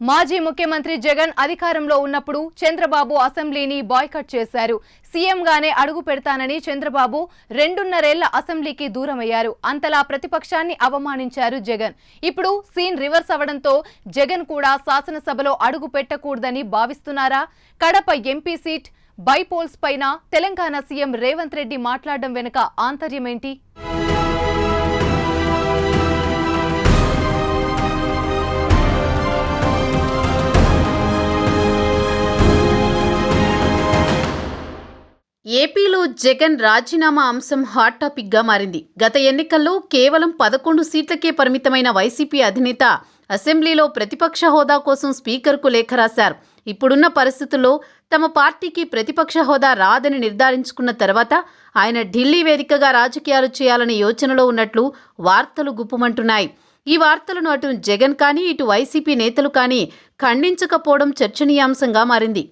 మాజీ ముఖ్యమంత్రి జగన్ అధికారంలో ఉన్నప్పుడు చంద్రబాబు అసెంబ్లీని బాయ్కట్ చేశారు. సీఎంగానే అడుగు పెడతానని చంద్రబాబు రెండున్నరేళ్ళ అసెంబ్లీకి దూరమయ్యారు. అంతలా ప్రతిపక్షాన్ని అవమానించారు జగన్. ఇప్పుడు సీన్ రివర్స్ అవడంతో జగన్ కూడా శాసనసభలో అడుగు పెట్టకూడదని భావిస్తున్నారా? కడప ఎంపీ సీట్ బైపోల్స్ పైన తెలంగాణ సీఎం రేవంత్ రెడ్డి మాట్లాడడం వెనుక ఆంతర్యమేంటి? ఏపీలో జగన్ రాజీనామా అంశం హాట్ టాపిక్గా మారింది. గత ఎన్నికల్లో కేవలం పదకొండు సీట్లకే పరిమితమైన వైసీపీ అధినేత అసెంబ్లీలో ప్రతిపక్ష హోదా కోసం స్పీకర్కు లేఖ రాశారు. ఇప్పుడున్న పరిస్థితుల్లో తమ పార్టీకి ప్రతిపక్ష హోదా రాదని నిర్ధారించుకున్న తర్వాత ఆయన ఢిల్లీ వేదికగా రాజకీయాలు చేయాలనే యోచనలో ఉన్నట్లు వార్తలు గుప్పుమంటున్నాయి. ఈ వార్తలను అటు జగన్ కానీ ఇటు వైసీపీ నేతలు కానీ ఖండించకపోవడం చర్చనీయాంశంగా మారింది.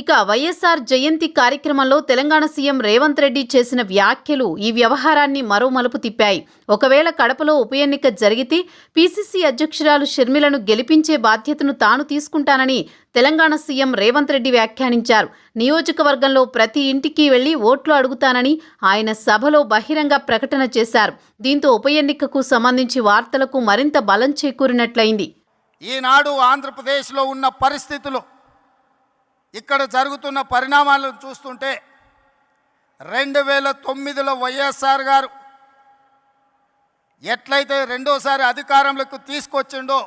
ఇక వైఎస్ఆర్ జయంతి కార్యక్రమంలో తెలంగాణ సీఎం రేవంత్ రెడ్డి చేసిన వ్యాఖ్యలు ఈ వ్యవహారాన్ని మరో మలుపు తిప్పాయి. ఒకవేళ కడపలో ఉప ఎన్నిక జరిగితే పీసీసీ అధ్యక్షురాలు షర్మిలను గెలిపించే బాధ్యతను తాను తీసుకుంటానని తెలంగాణ సీఎం రేవంత్ రెడ్డి వ్యాఖ్యానించారు. నియోజకవర్గంలో ప్రతి ఇంటికి వెళ్ళి ఓట్లు అడుగుతానని ఆయన సభలో బహిరంగ ప్రకటన చేశారు. దీంతో ఉప ఎన్నికకు సంబంధించి వార్తలకు మరింత బలం చేకూరినట్లయింది. ఈనాడు ఆంధ్రప్రదేశ్లో ఉన్న పరిస్థితులు ఇక్కడ జరుగుతున్న పరిణామాలను చూస్తుంటే రెండు వేల తొమ్మిదిలో వైఎస్ఆర్ గారు ఎట్లయితే రెండోసారి అధికారంలోకి తీసుకొచ్చిండో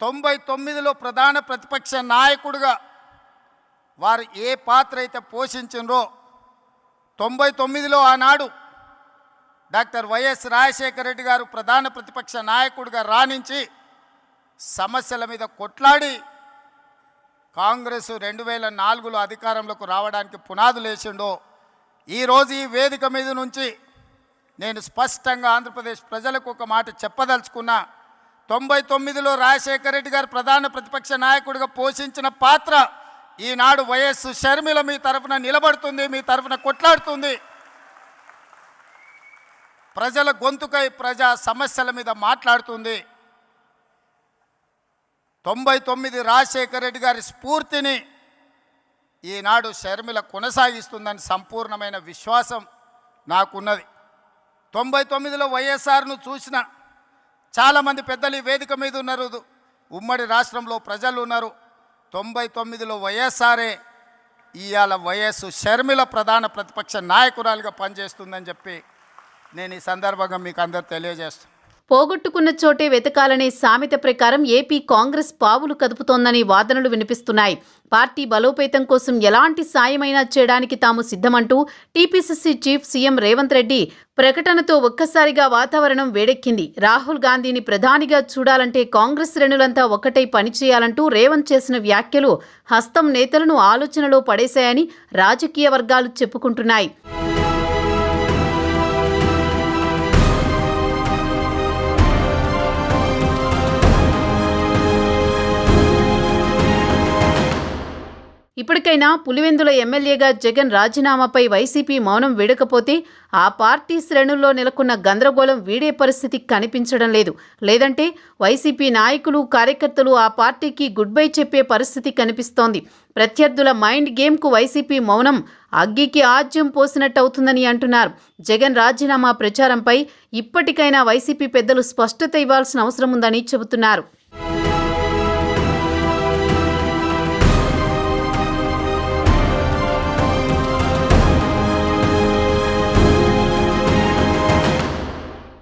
తొంభై తొమ్మిదిలో ప్రధాన ప్రతిపక్ష నాయకుడిగా వారు ఏ పాత్ర అయితే పోషించిండ్రో తొంభై తొమ్మిదిలో ఆనాడు డాక్టర్ వైఎస్ రాజశేఖర రెడ్డి గారు ప్రధాన ప్రతిపక్ష నాయకుడిగా రాణించి సమస్యల మీద కొట్లాడి కాంగ్రెస్ రెండు వేల నాలుగులో అధికారంలోకి రావడానికి పునాదులు వేసిండో ఈరోజు ఈ వేదిక మీద నుంచి నేను స్పష్టంగా ఆంధ్రప్రదేశ్ ప్రజలకు ఒక మాట చెప్పదలుచుకున్నా తొంభై తొమ్మిదిలో రాజశేఖర రెడ్డి గారు ప్రధాన ప్రతిపక్ష నాయకుడిగా పోషించిన పాత్ర ఈనాడు వైఎస్ షర్మిల మీ తరఫున నిలబడుతుంది మీ తరఫున కొట్లాడుతుంది. ప్రజల గొంతుకై ప్రజా సమస్యల మీద మాట్లాడుతుంది. తొంభై తొమ్మిది రాజశేఖర రెడ్డి గారి స్ఫూర్తిని ఈనాడు షర్మిల కొనసాగిస్తుందని సంపూర్ణమైన విశ్వాసం నాకున్నది. తొంభై తొమ్మిదిలో వైఎస్ఆర్ను చూసిన చాలామంది పెద్దలు ఈ వేదిక మీద ఉన్నారు. ఉమ్మడి రాష్ట్రంలో ప్రజలు ఉన్నారు. తొంభై తొమ్మిదిలో వైఎస్ఆర్ఏ ఇవాళ వైఎస్ షర్మిల ప్రధాన ప్రతిపక్ష నాయకురాలుగా పనిచేస్తుందని చెప్పి నేను ఈ సందర్భంగా మీకు అందరు తెలియజేస్తాను పోగొట్టుకున్న చోటే వెతకాలనే సామెత ప్రకారం ఏపీ కాంగ్రెస్ పావులు కదుపుతోందని వాదనలు వినిపిస్తున్నాయి. పార్టీ బలోపేతం కోసం ఎలాంటి సాయమైనా చేయడానికి తాము సిద్ధమంటూ TPCC chief CM Revanth Reddy ప్రకటనతో ఒక్కసారిగా వాతావరణం వేడెక్కింది. రాహుల్ గాంధీని ప్రధానిగా చూడాలంటే కాంగ్రెస్ శ్రేణులంతా ఒక్కటై పనిచేయాలంటూ రేవంత్ చేసిన వ్యాఖ్యలు హస్తం నేతలను ఆలోచనలో పడేశాయని రాజకీయ వర్గాలు చెప్పుకుంటున్నాయి. ఇప్పటికైనా పులివెందుల ఎమ్మెల్యేగా జగన్ రాజీనామాపై వైసీపీ మౌనం వీడకపోతే ఆ పార్టీ శ్రేణుల్లో నెలకొన్న గందరగోళం వీడే పరిస్థితి కనిపించడం లేదు. లేదంటే వైసీపీ నాయకులు కార్యకర్తలు ఆ పార్టీకి గుడ్ బై చెప్పే పరిస్థితి కనిపిస్తోంది. ప్రత్యర్థుల మైండ్ గేమ్కు వైసీపీ మౌనం అగ్గికి ఆజ్యం పోసినట్టు అవుతుందని అంటున్నారు. జగన్ రాజీనామా ప్రచారంపై ఇప్పటికైనా వైసీపీ పెద్దలు స్పష్టత ఇవ్వాల్సిన అవసరం ఉందని చెబుతున్నారు.